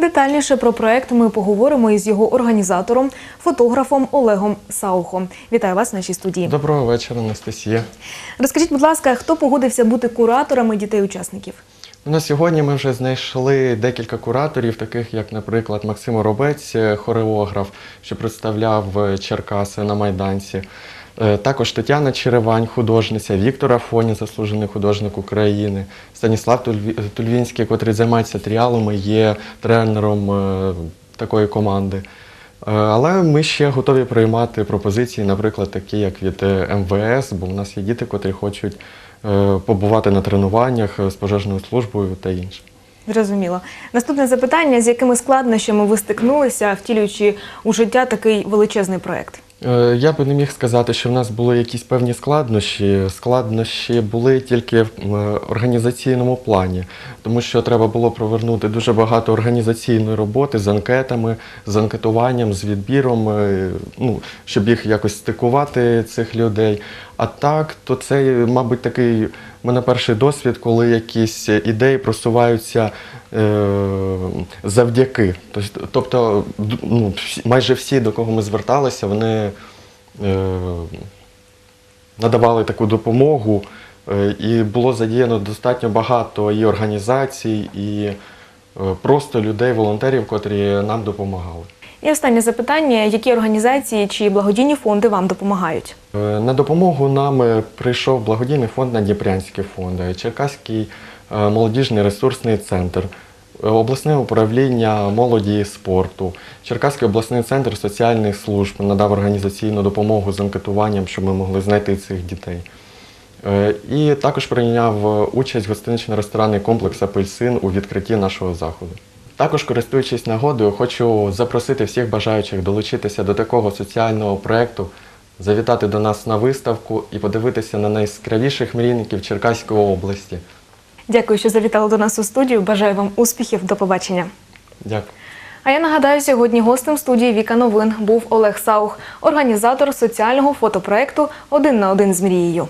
Детальніше про проект ми поговоримо із його організатором, фотографом Олегом Саухом. Вітаю вас в нашій студії. Доброго вечора, Анастасія. Розкажіть, будь ласка, хто погодився бути кураторами дітей-учасників? Ну, На сьогодні ми вже знайшли декілька кураторів, таких як, наприклад, Максим Робець, хореограф, що представляв е, Черкаси на Майданці. Е, Також Тетяна Черевань, художниця, Віктор Афоні, заслужений художник України, Станіслав Тульві- Тульвінський, котрий займається тріалами, є тренером е, такої команди. Е, Але ми ще готові приймати пропозиції, наприклад, такі як від МВС, бо в нас є діти, котрі хочуть побувати на тренуваннях з пожежною службою та інше. Зрозуміло. Наступне запитання: з якими складнощами ви стикнулися, втілюючи у життя такий величезний проект? Е, Я би не міг сказати, що в нас були якісь певні складнощі. Складнощі були тільки в організаційному плані, тому що треба було провернути дуже багато організаційної роботи з анкетами, з анкетуванням, з відбіром, е, ну, щоб їх якось стикувати цих людей. А так, то це, мабуть, такий в мене перший досвід, коли якісь ідеї просуваються е, завдяки. Тобто, ну, майже всі, до кого ми зверталися, вони е, надавали таку допомогу, е, і було задіяно достатньо багато і організацій, і е, просто людей, волонтерів, котрі нам допомагали. І останнє запитання: які організації чи благодійні фонди вам допомагають? Е, На допомогу нам е, прийшов благодійний фонд Надніпрянський фонд, Черкаський е, молодіжний ресурсний центр, обласне управління молоді і спорту, Черкаський обласний центр соціальних служб надав організаційну допомогу з анкетуванням, щоб ми могли знайти цих дітей. І також прийняв участь гостинично-ресторанний комплекс Апельсин у відкритті нашого заходу. Також, користуючись нагодою, хочу запросити всіх бажаючих долучитися до такого соціального проєкту, завітати до нас на виставку і подивитися на найяскравіших мрійників Черкаської області. Дякую, що завітали до нас у студію. Бажаю вам успіхів. До побачення. Дякую. А я нагадаю, сьогодні гостем студії Віка Новин був Олег Саух, організатор соціального фотопроекту Один на один з мрією.